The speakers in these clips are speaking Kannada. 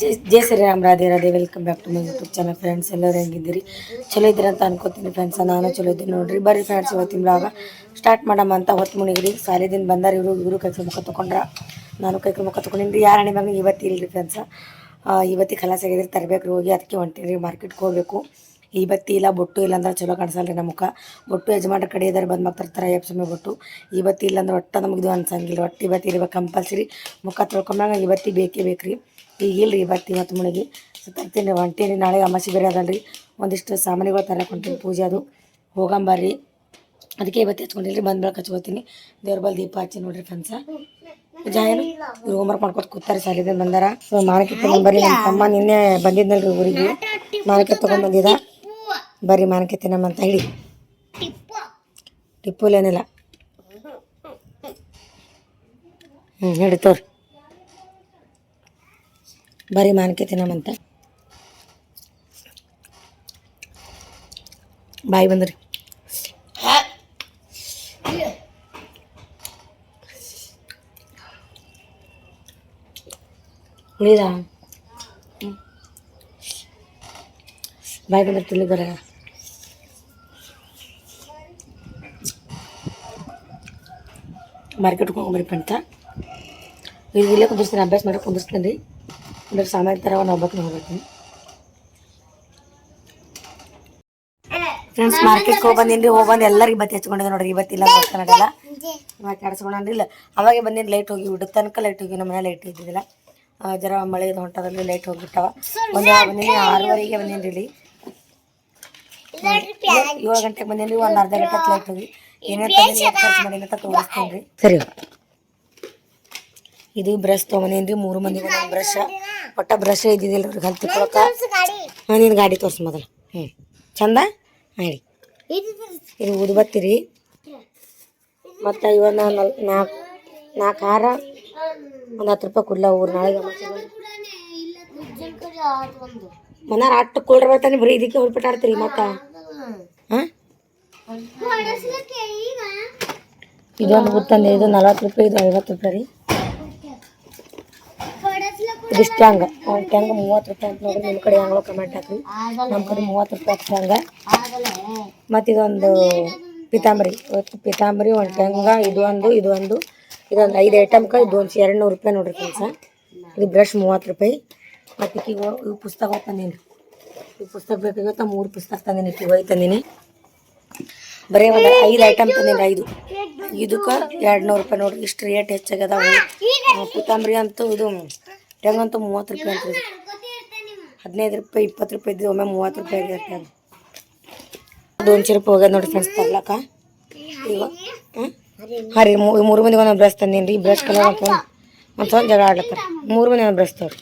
Jai Jai Shriram Radhe Radhe. Welcome back to my YouTube channel friends ಎಲ್ಲರೂ ಹೆಂಗಿದ್ದೀರಿ? ಚಲೋ ಇದ್ದೀರಿ ಅಂತ ಅನ್ಕೋತೀನಿ ಫ್ರೆಂಡ್ಸ್ ನಾನು ಚಲೋ ಇದ್ದೀನಿ ನೋಡ್ರಿ. ಬರ್ರಿ ಫ್ರೆಂಡ್ಸ್ ಇವತ್ತಿನ ಬ್ಲಾಗ ಸ್ಟಾರ್ಟ್ ಮಾಡಮ್ಮ ಅಂತ ಹೊತ್ತು ಮುಣಿಗ್ರಿ ಸಾಲಿದಿಂದ ಬಂದಾರ ಇವರು ಇವರು ಕೈ ಮುಖ ತೊಗೊಂಡ್ರ ನಾನು ಕೈ ಮುಖ ತೊಗೊಂಡಿನಿ ಯಾರು ಹಣೆ ಮಗನಿಗೆ ಇವತ್ತು ಇಲ್ರಿ ಫ್ರೆಂಡ್ಸ್ ಇವತ್ತಿಗೆ ಖಲಾಸ ಆಗಿದ್ರೆ ತರಬೇಕು ಹೋಗಿ ಅದಕ್ಕೆ ಹೊಂಟೀನಿ ರೀ ಮಾರ್ಕೆಟ್ಗೆ ಹೋಗಬೇಕು. ಇವತ್ತಿ ಇಲ್ಲ, ಬೊಟ್ಟು ಇಲ್ಲ ಅಂದ್ರೆ ಚಲೋ ಕಾಣಿಸಲ್ಲ ರೀ ನಮ್ಮ ಮುಖ. ಬೊಟ್ಟು ಯಜಮಾನ್ರ ಕಡೆ ಇದ್ದಾರೆ ಬಂದು ತರ ಅಯ್ಯಪ್ಪ ಸ್ವಾಮಿ ಬೊಟ್ಟು. ಇವತ್ತಿ ಬತ್ತಿ ಇಲ್ಲ ಅಂದ್ರೆ ಒಟ್ಟು ನಮಗೆ ಇದು ಅನ್ಸಂಗಿಲ್ಲ. ಒಟ್ಟು ಇವತ್ತು ಇರ್ಬೇಕು ಕಂಪಲ್ಸರಿ ಮುಖ ತೊಳ್ಕೊಂಡಾಗ ಇವತ್ತಿ ಬೇಕೇ ಬೇಕು ರೀ ಈಗ ಇಲ್ರಿ ಇವತ್ತಿ ಇವತ್ತು ಮುಳುಗಿ. ತರ್ತೀನಿ, ಹೊಂಟೀನಿ, ನಾಳೆ ಅಮಾಸಿ ಬೇರೆ ಅದಲ್ರಿ. ಒಂದಿಷ್ಟು ಸಾಮಾನುಗಳು ತರಕ್ಕೆ ಹೊಂಟೀನಿ ಪೂಜೆ ಅದು. ಹೋಗಂಬರ್ರಿ ಅದಕ್ಕೆ ಇವತ್ತು ಹಚ್ಕೊಂಡಿಲ್ರಿ ಬಂದ ಬೆಳಕು ಹಚ್ಕೋತೀನಿ. ದೇವ್ರ ಬಲ್ ದೀಪ ಹಚ್ಚಿ ನೋಡ್ರಿ ಫ್ರೆಂಡ್ಸ ಪೂಜಾ ಏನು? ಇವ್ರು ಹೋಮ್ವರ್ಕ್ ಮಾಡ್ಕೊತ ಕೂತಾರೆ ಸಾಲಿದಿಂದ ಬಂದಾರ. ಸೊ ಮಾನಕ್ಕೆ ತಗೊಂಡ್ ಬರ್ರಿ. ನಮ್ಮ ತಮ್ಮ ನಿನ್ನೆ ಬಂದಿದ್ನಲ್ರಿ ಊರಿಗೆ. ಮಾನಕ್ಕೆ ತಗೊಂಡ್ ಬಂದಿದ. ಬರ್ರಿ ಮಾನಕ್ಕೆ ತಿನ್ನಮ್ಮ ಅಂತ ಹೇಳಿ. ಟಿಪ್ಪುಲೇನಿಲ್ಲ ಹ್ಞೂ ಹೇಳಿ ತೋರಿ ಬರ್ರಿ ಮಾನಕ್ಕೆ ತಿನ್ನಮ್ಮಂತ ಬಾಯಿ ಬಂದ್ರಿ ಉಳಿದ ಬಾಯಿ ಬಂದ್ರೆ ತಿಳಿದಾರ ಮಾರ್ಕೆಟ್ಗೆ ಹೋಗ್ಬರ್ರಿ ಅಂತ ಈಗ ಇಲ್ಲೇ ಕುಂದಿರ್ತೀನಿ ಅಭ್ಯಾಸ ಮಾಡಿ ಕುಂದಿರ್ತೀನಿ ರೀ ಅಂದ್ರೆ ಸಾಮಾನ್ಯ ಥರ ಒಂದು ಒಬ್ಬಕ್ಕೆ ಹೋಗ್ಬೇಕು ಫ್ರೆಂಡ್ಸ್ ಮಾರ್ಕೆಟ್ಗೆ ಹೋಗಿ ಬಂದಿನ್ರಿ ಹೋಗಿ ಬಂದು ಎಲ್ಲರಿಗೆ ಬತ್ತಿ ಹಚ್ಕೊಂಡಿದ್ದೆ ನೋಡ್ರಿ ಇವತ್ತಿಲ್ಲ ಅಂತ ನಡೆಯಲ್ಲ ಇವಾಗ ಅವಾಗೆ ಬಂದಿನಿ ಲೈಟ್ ಹೋಗಿ ಬಿಟ್ಟು ತನಕ ಲೈಟ್ ಹೋಗಿ ನಮ್ಮ ಮನೆ ಲೈಟ್ ಇದ್ದಿದ್ದಿಲ್ಲ. ಜರ ಮಳೆ ಹೊಂಟದಲ್ಲಿ ಲೈಟ್ ಹೋಗ್ಬಿಟ್ಟವ. ಒಂದು ಬಂದಿನಿ ಆರೂವರೆಗೆ ಬಂದಿನ್ರಿ ಇಲ್ಲಿ. ಏಳು ಗಂಟೆಗೆ ಬಂದೀನಿ ಒಂದು ಅರ್ಧ ಗಂಟೆ ಲೈಟ್ ಹೋಗಿ. ಏನೇನು ಖರ್ಚು ಅಂತ ತೋರಿಸ್ತೀನಿ ರೀ ಸರಿ ಇದು ಬ್ರಷ್ ತೊಗೊಂಬಂದೇನಿ ರೀ ಮೂರು ಮಂದಿ ಬ್ರಷ್ ಒಟ್ಟ ಬ್ರಷ್ ಇದ್ದಿದ್ದಿಲ್ಲ ಅವ್ರಿಗೆ ಹಲ್ ತಿಕ್ಕೊಳಕ ಹಾಂ ನೀನು ಗಾಡಿ ತೋರ್ಸು ಮೊದಲು. ಹ್ಞೂ ಚಂದ? ಹೇಳಿ ಇದು ಉದ್ಬತ್ತಿರಿ ಮತ್ತು ಇವನ್ನ ನಲ್ ನಾಲ್ಕು ನಾಲ್ಕು ಹಾರ ಒಂದು ಹತ್ತು ರೂಪಾಯಿ ಕುಲ್ಲ ಊರು ನಾಳೆಗೆ ಮನಾರ ಅಟ್ಟು ಕೊಡ್ರಿ ಬರ್ತಾನೆ ಬರೀ ಇದಕ್ಕೆ ಹೊಲ್ಪಟ್ಟ ಆಡ್ತೀರಿ ಮತ್ತ? ಹಾಂ ಇದೊಂದು ಬುತ್ತಂದೆ ಇದು ನಲ್ವತ್ತು ರೂಪಾಯಿ ಇದು ಐವತ್ತು ರೂಪಾಯಿ ರೀ. ಇದಿಷ್ಟು ಹಂಗ. ಒಂದು ಟೆಂಗ್ ಮೂವತ್ತು ರೂಪಾಯಿ ಅಂತ ನೋಡಿ ನಿಮ್ಮ ಕಡೆ ಹೆಂಗೋ ಕಮೆಂಟ್ ಹಾಕ್ರಿ. ನಮ್ಮ ಕಡೆ ಮೂವತ್ತು ರೂಪಾಯಿ ಹಂಗ. ಮತ್ತು ಇದೊಂದು ಪಿತಾಂಬರಿ. ಪಿತಾಂಬರಿ ಒಂದು ಟೆಂಗ ಇದು ಒಂದು ಇದು ಒಂದು. ಇದೊಂದು ಐದು ಐಟಮ್ಗೆ ಇದು ಒಂದು ಎರಡು ನೂರು ರೂಪಾಯಿ ನೋಡ್ರಿ ಕೆಲಸ ಇದು ಬ್ರಷ್ ಮೂವತ್ತು ರೂಪಾಯಿ. ಮತ್ತು ಈಗ ಇವು ಪುಸ್ತಕ ತಂದೀನಿ. ಈ ಪುಸ್ತಕ ಬೇಕಾಗಿತ್ತು ಮೂರು ಪುಸ್ತಕ ತಂದೀನಿ ಈಗ ಹೋಗಿ ತಂದೀನಿ. ಬರೀ ಒಂದು ಐದು ಐಟಮ್ ತಂದೀನಿ, ಐದು. ಇದಕ್ಕೆ ಎರಡು ನೂರು ರೂಪಾಯಿ ನೋಡ್ರಿ. ಇಷ್ಟು ರೇಟ್ ಹೆಚ್ಚಾಗ್ಯದ ಪಿತಾಂಬರಿ ಅಂತೂ ಇದು ಟೆಂಗಂತೂ ಮೂವತ್ತು ರೂಪಾಯಿ ಅಂತ ಹದಿನೈದು ರೂಪಾಯಿ ಇಪ್ಪತ್ತು ರೂಪಾಯಿ ಇದ್ದು ಒಮ್ಮೆ ಮೂವತ್ತು ರೂಪಾಯಿ ಆಗಿರುತ್ತೆ ಅದು ದೋನ್ಶೆ ರೂಪಾಯಿ ಹೋಗ್ಯದ ನೋಡಿ ಫ್ರೆಂಡ್ಸ್ ತರ್ಲಕ್ಕ. ಈಗ? ಹಾಂ ರೀ ಮೂ- ಮೂರು ಮಂದಿಗೆ ಒಂದೊಂದು ಬ್ರಷ್ ತಂದೇನು ರೀ ಬ್ರಷ್ ಕಲರ್ ಅಂತ ಒಂದು ಸ್ವಲ್ಪ ಜಗಳ ಆಡ್ಲತ್ತಾರ ಮೂರು ಮಂದಿ ಒಂದು ಬ್ರಷ್ ತೋರಿ.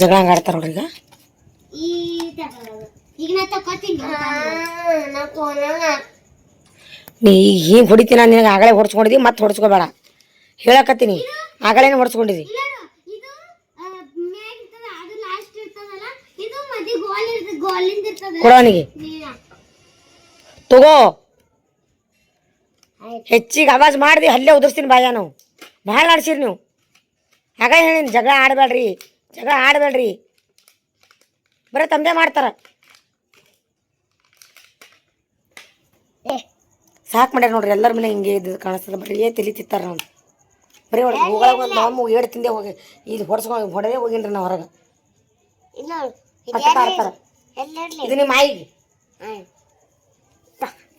ಜಗಳ ಹಂಗೆ ಆಡ್ತಾರ ನೋಡ್ರಿ ಈಗ ಈಗ ನಾ ತಕೋತೀನಿ ನಾ ತಗೋಣ ನೀ ಈಗ ಹಿಂಗೆ ಹೊಡಿತೀನಿ ನಿನಗೆ ಆಗಲೇ ಹೊಡ್ಸ್ಕೊಂಡಿದ್ದಿ ಮತ್ತೆ ಹೊಡ್ಸ್ಕೋಬೇಡ. ಹೇಳಕತ್ತೀನಿ. ಆಗಳೇನು ಹೊಡ್ಸ್ಕೊಂಡಿದ್ದಿ ಇದು ಆ, ಇರ್ತದ ಅದು ಲಾಸ್ಟ್ ಇರ್ತದಲ್ಲ ಇದು ಮದಿ ಗೋಲ್ ಇರ್ತದ ಗೋಲಿಂದ ಇರ್ತದ. ಕೊಡೋನಿಗೆ ತಗೋ. ಹೆಚ್ಚಿಗೆ ಆವಾಜ್ ಮಾಡಿದಿ ಅಲ್ಲೇ ಉದುರ್ಸ್ತೀನಿ ಬಾಯ ನಾವು ಭಾಳ ಆಡ್ಸಿರಿ ನೀವು. ಆಗ ಹೇಳಿನಿ ಜಗಳ ಆಡಬೇಡ್ರಿ ಜಗಳ ಆಡಬೇಡ್ರಿ. ಬರೀ ತಂದೆ ಮಾಡ್ತಾರ. ಸಾಕು ಮಾಡ್ಯಾರ ನೋಡ್ರಿ ಎಲ್ಲರ ಮನೆ ಹಿಂಗೆ ಇದು ಕಾಣಿಸ್ತದ. ಬರೀ ತಲೆ ತಿತ್ತಾರ ನೋಡಿ ಬರೀ ಒಳಗೆ ಹೋಗೊಳಗೆ ಒಂದು ನಾವು ಏಡ್ ತಿಂದೆ ಹೋಗಿ ಇದು ಹೊಡ್ಸ್ಕೊಂಡು ಹೊಡೆದೇ ಹೋಗಿನ್ರಿ ನಾವು ಹೊರಗೆ. ಇದು ನಿಮ್ಮ ಆಯಿಗೆ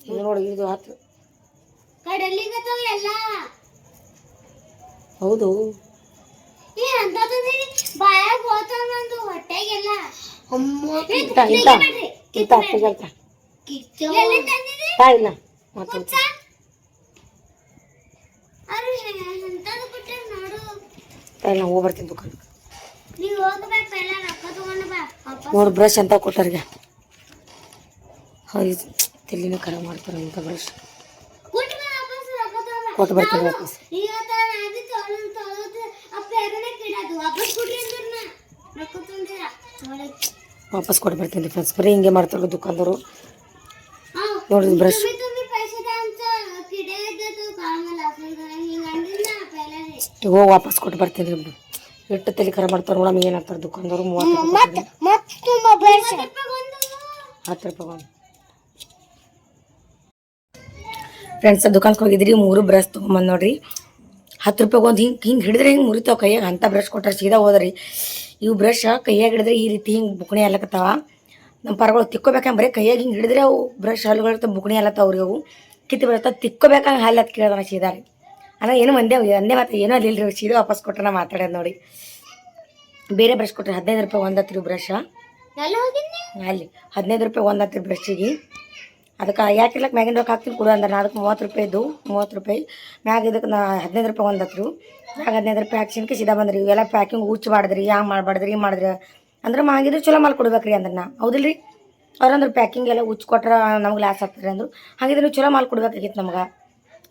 ಇದು ನೋಡಿ ಇದು ಹತ್ತು ಹೌದು. ಹೊಟ್ಟೆಗೆಲ್ಲ ಇಲ್ಲ ಮತ್ತೆ ಅರೆ ಎಂತದು ಕೊಟ್ಟೆ ನೋಡು. ಬ್ರಷ್ ಅಂತ ಕೊಟ್ಟರಿಗೆ ಹೌದು ತಲೆನೂ ಖರಾಬ್ ಮಾಡ್ತಾರೆ ಅಂತ ಬ್ರಷ್ ಕೊಟ್ಟು ಬರ್ತೀನಿ ವಾಪಸ್. ವಾಪಸ್ ಕೊಟ್ಟು ಬರ್ತೀನಿ ಫ್ರೆಂಡ್ಸ್ ಬರೀ ಹಿಂಗೆ ಮಾಡ್ತಾರೆ ದುಕಾನ್ದವರು. ನೋಡಿ ಬ್ರಷ್ ಹೋಗಿ ವಾಪಸ್ ಕೊಟ್ಟು ಬರ್ತೀನಿ ಬಿಡು. ಎಷ್ಟು ತಲೆ ಕರ ಮಾಡ್ತಾರೆ ನೋಡಮ್ಮ ಏನಾಗ್ತಾರೆ ದುಕಾನ್ದವ್ರು ಮೂವತ್ತು ಹತ್ತು ರೂಪಾಯಿ ಫ್ರೆಂಡ್ಸ್ ದುಕಾನ್ಗೆ ಹೋಗಿದ್ರಿ ಮೂರು ಬ್ರಷ್ ತೊಗೊಂಬಂದು ನೋಡ್ರಿ. ಹತ್ತು ರೂಪಾಯಿ ಒಂದು ಹಿಂಗೆ ಹಿಂಗೆ ಹಿಡಿದ್ರೆ ಹಿಂಗೆ ಮುರಿತಾವೆ ಕೈಯಾಗ. ಅಂಥ ಬ್ರಷ್ ಕೊಟ್ಟರೆ ಸೀದಾ ಹೋದ್ರಿ. ಇವು ಬ್ರಷ್ ಕೈಯಾಗ ಹಿಡಿದ್ರೆ ಈ ರೀತಿ ಹಿಂಗೆ ಬುಕ್ಣಿ ಅಲ್ಲಕತ್ತಾವ ನಮ್ಮ ಪರಗಳು ತಿಕ್ಕೋಬೇಕಂಗೆ ಬರೀ ಕೈಯಾಗ ಹಿಂಗೆ ಹಿಡಿದ್ರೆ ಅವು ಬ್ರಷ್ ಹಲ್ಲುಗಳ ಬುಕ್ಣಿ ಅಲ್ಲತ್ತಾವ್ರಿ ಅವು. ಕಿತ್ತು ಬರತ್ತ ತಿಕ್ಕೋಬೇಕಂಗೆ ಹಲ್ಲತ್ತು ಕೇಳ್ದಾನ ಸೀದಾ ರೀ. ಅಲ್ಲ ಏನು ಒಂದೇ ಒಂದೇ ಮಾತು ಏನೋ ಅಲ್ಲಿಲ್ಲ ರೀ ಸೀದಾ ವಾಪಸ್ ಕೊಟ್ಟರೆ ನಾ ಮಾತಾಡೋದು ನೋಡಿ. ಬೇರೆ ಬ್ರಷ್ ಕೊಟ್ಟರೆ ಹದಿನೈದು ರೂಪಾಯಿ ಒಂದು ಹತ್ತು ರೀ ಬ್ರಷ್ ಅಲ್ಲಿ ಹದಿನೈದು ರೂಪಾಯಿ ಒಂದು ಹತ್ತು ಬ್ರಷ್ಟಿಗೆ ಅದಕ್ಕೆ ಯಾಕಿರ್ಲಕ್ಕೆ ಮ್ಯಾಗಿನ ರೊಕ್ಕ ಹಾಕ್ತೀನಿ ಕೊಡು ಅಂದ್ರೆ ನಾಲ್ಕು ಅದಕ್ಕೆ ಮೂವತ್ತು ರೂಪಾಯಿ ಇದ್ದು ಮೂವತ್ತು ರೂಪಾಯಿ. ಮ್ಯಾಗ ಇದಕ್ಕೆ ನಾ ಹದಿನೈದು ರೂಪಾಯಿ ಒಂದು ಹತ್ತು ಮ್ಯಾಗ ಹದಿನೈದು ರೂಪಾಯಿ ಹಾಕ್ಸಿನ್ಕೆ ಸೀದಾ ಬಂದ್ರಿ. ಇವೆಲ್ಲ ಪ್ಯಾಕಿಂಗ್ ಹುಚ್ಚು ಮಾಡಿದ್ರಿ ಹ್ಯಾಂಗೆ ಮಾಡಬಾರ್ದ್ರಿ ಹಿಂಗೆ ಮಾಡಿದ್ರೆ ಅಂದ್ರೆ ಮಾಗಿದ್ರೆ ಚಲೋ ಮಾಡಿ ಕೊಡ್ಬೇಕ್ರಿ ಅಂದ್ರೆ ನಾ. ಹೌದಿಲ್ಲ ರೀ ಅವ್ರಂದ್ರೆ ಪ್ಯಾಕಿಂಗ್ ಎಲ್ಲ ಹುಚ್ಚು ಕೊಟ್ರೆ ನಮ್ಗೆ ಲಾಸ್ ಆಗ್ತದೆ ಅಂದ್ರು. ಹಾಗಿದ್ರೆ ಚಲೋ ಮಾಲ್ ಕೊಡ್ಬೇಕಾಗಿತ್ತು ನಮ್ಗೆ.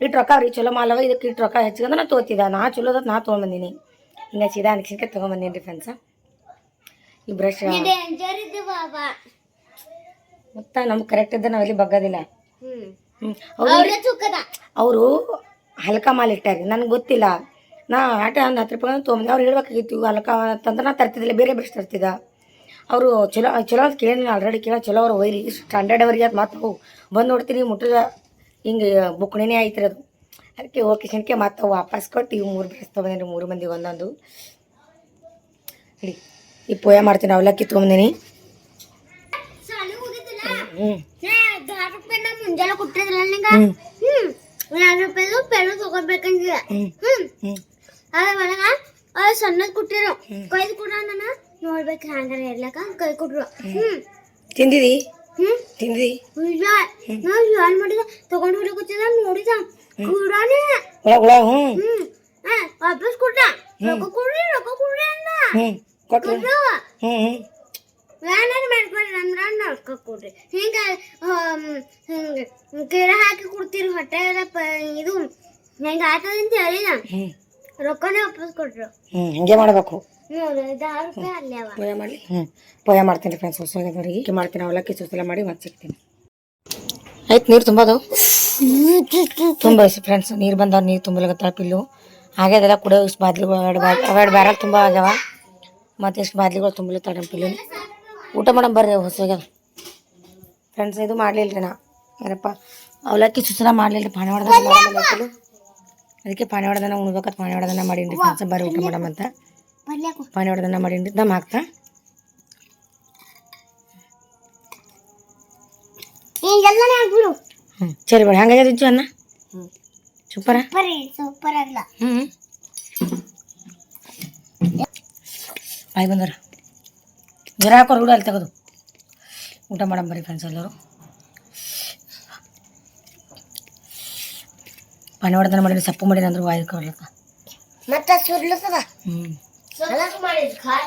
ಇಟ್ಟು ರೊಕ್ಕ ರೀ ಚಲೋ ಮಾಲ್ ಅವ ಇದಕ್ಕೆ ಇಟ್ಟು ರೊಕ್ಕ ಹೆಚ್ಚಿಗೆ ನಾ ತೋತಿದ್ದೆ. ನಾ ಚಲೋದ ನಾ ತೊಗೊಂಬಂದಿನಿ. ಹಿಂಗೆ ಸೀದಾ ಅನ್ಸಿನ್ಕೆ ತೊಗೊಂಬಂದಿನಿ ರೀ ಫ್ರೆಂಡ್ಸ ಈ ಬ್ರಷ್ ಮತ್ತ ನಮ್ಗೆ ಕರೆಕ್ಟ್ ಇದ್ದ ನಾವಲ್ಲಿ ಬಗ್ಗದಿಲ್ಲ. ಅವರು ಹಲ್ಕ ಮಾಲ್ ಇಟ್ಟಾರಿ ನನಗೆ ಗೊತ್ತಿಲ್ಲ. ನಾ ಆಟ ಒಂದು ಹತ್ತು ರೂಪಾಯಿ ತೊಗೊಂಬಂದ ಅವ್ರು ಹೇಳ್ಬೇಕಾಗಿತ್ತು ಹಲಕ ಅಂತಂದ್ರೆ ನಾ ತರ್ತಿದ್ದಿಲ್ಲ ಬೇರೆ ಬ್ರಷ್ ತರ್ತಿದ್ದ. ಅವರು ಚಲೋ ಚಲೋ ಅಂತ ಕೇಳಿ ಆಲ್ರೆಡಿ ಕೇಳೋ ಚಲೋ ಅವ್ರು ಒಯ್ರಿ ಸ್ಟ್ಯಾಂಡರ್ಡ್ ಅವ್ರಿಗೆ ಅದು ಮಾತು ಬಂದು ನೋಡ್ತೀನಿ ಮುಟ್ಟಿದ ಹಿಂಗೆ ಬುಕ್ಣಿನೇ ಐತ್ರಿ ಅದು. ಅದಕ್ಕೆ ಓಕೆ ಶನಿಕೆ ಮತ್ತೆ ವಾಪಸ್ ಕೊಟ್ಟು ಇವು ಮೂರು ಬ್ರಷ್ ತೊಗೊಂಡಿನಿ ಮೂರು ಮಂದಿಗೆ ಒಂದೊಂದು. ಹಿಡಿ ಈ ಪೋಯ ಮಾಡ್ತೀನಿ ಅವಲಕ್ಕಿ ಹೋಗಿದ್ದಿಲ್ಲ ಹ್ಞೂ ಸಣ್ಣದ್ ಕೊಟ್ಟಿರು. ಕೈದ್ ಕೊಡ್ರ ನನ್ನ ನೋಡ್ಬೇಕು ಹ್ಯಾಂಗಾರ ಇರ್ಲಕ್ಕ ಕೈ ಕೊಟ್ರು. ತಿಂದಿದಿ? ಹ್ಮ್ ತಿಂದಿದಿ ಇಲ್ಲ ನಾವ್ ಜಾನ್ ಮಾಡಿದ ತಗೊಂಡ್ ಹೋಗಿ ಕೂತಿದ ನೋಡಿದ ಕೂಡಾನೆ ಒಳಗೆ ಒಳಗೆ ಹ್ಞೂ ಹ್ಮ್ ಆ, ವಾಪಸ್ ಕೊಟ್ಟ ರೊಕ್ಕ ಕೊಡ್ರಿ ರೊಕ್ಕ ಕೊಡ್ರಿ ಅಂದ ಹ್ಞೂ ಕೊಟ್ರು ಕೊಟ್ರು. ಹ್ಞೂ ಹ್ಞೂ ವ್ಯಾನಾರ ಮಾಡ್ಕೊಡ್ರಿ ಅಂದ್ರ ರೊಕ್ಕ ಕೊಡ್ರಿ ಹಿಂಗ ಆಮ್, ಹಿಂಗ ಕೆಳ ಹಾಕಿ ಕೊಡ್ತೀರಿ ಹೊಟ್ಟೆ ಎಲ್ಲ ಪ ಇದು ಹೆಂಗ ಆತದಂತ ಹೇಳಿದ ಹ್ಞೂ ರೊಕ್ಕನೇ ವಾಪಸ್ ಕೊಟ್ರು. ಹ್ಞೂ ಹೀಗೆ ಮಾಡಬೇಕು. ಪೋಯ ಮಾಡಲಿ? ಹ್ಞೂ ಪೋಯ ಮಾಡ್ತೀನಿ ಫ್ರೆಂಡ್ಸ್ ಹೊಸೋಗಿದ್ದವ್ರಿಗೆ ಹೀಗೆ ಮಾಡ್ತೀನಿ ಅವಲಕ್ಕಿ ಸುಸಲ ಮಾಡಿ ಮತ್ತೆ ಸಿಗ್ತೀನಿ ಆಯ್ತು ನೀರು ತುಂಬೋದು? ತುಂಬ ಫ್ರೆಂಡ್ಸ್ ನೀರು ಬಂದವ್ರು ನೀರು ತುಂಬಲಗತ್ತಾಳ ಪಿಲ್ಲು. ಅದೆಲ್ಲ ಕುಡಿಯೋ ಇಷ್ಟು ಬಾದ್ಲಿಗಳು ಎರಡು ಬಾದ್ ಎರಡು ಬ್ಯಾರಲ್ ತುಂಬ ಆಗ್ಯಾವ. ಮತ್ತು ಇಷ್ಟು ಬಾದ್ಲಿಗಳು ತುಂಬಲತ್ತಾಳ ಪಿಲ್ಲು ಊಟ ಮಾಡಮ್ ಬರ್ರಿ ಹೊಸಗೆ. ಫ್ರೆಂಡ್ಸ್ ಇದು ಮಾಡಲಿಲ್ಲ ರೀ ನಾ. ಏನಪ್ಪ ಅವಲಕ್ಕಿ ಸುಸಲ ಮಾಡಲಿಲ್ಲ ರೀ ಪಾಣಿ ಹೊಡೆದ ಅದಕ್ಕೆ ಪಾನಿ ಹೊಡೆದನ್ನ ಉಣ್ಬೇಕಂತ ಪಾನಿ ಹೊಡೆದನ್ನ ಮಾಡೀನಿ ಫ್ರೆಂಡ್ಸ್ ಬರ್ರಿ ಊಟ ಮಾಡಮಂತ ಅಂತ. ಪಾನಿ ಹೊಡೆದನ್ನ ಮಾಡೀನಿ ದಮ್ ಹಾಕ್ತಾ. ಹ್ಞೂ ಸರಿ ಬೇಡ. ಹಂಗಾಗ್ಯದ ಇಜ್ಜು ಅನ್ನ ಸೂಪರ? ಸೂಪರ್ ಆಗಲ್ಲ ಹ್ಞೂ ಬಾಯ್ ಬಂದ್ರ. ಜ್ವರ ಹಾಕೋರು ಬಿಡು ಅಲ್ಲಿ ತೆಗೆದು. ಊಟ ಮಾಡಮ್ ಬರ್ರಿ ಫ್ರೆಂಡ್ಸ್ ಎಲ್ಲರೂ. ಪಾನಿ ಹೊಡೆದನ ಮಾಡಿದ್ರೆ ಸಪ್ಪು ಮಾಡಿದ ಅಂದ್ರೆ ವಾಯು ಕೊಡ್ಲಕ್ಕ ಮತ್ತೆ ಸುರ್ಲತ್ತದ ಹ್ಞೂ ಮಾಡಿದ್ರು ಖಾರ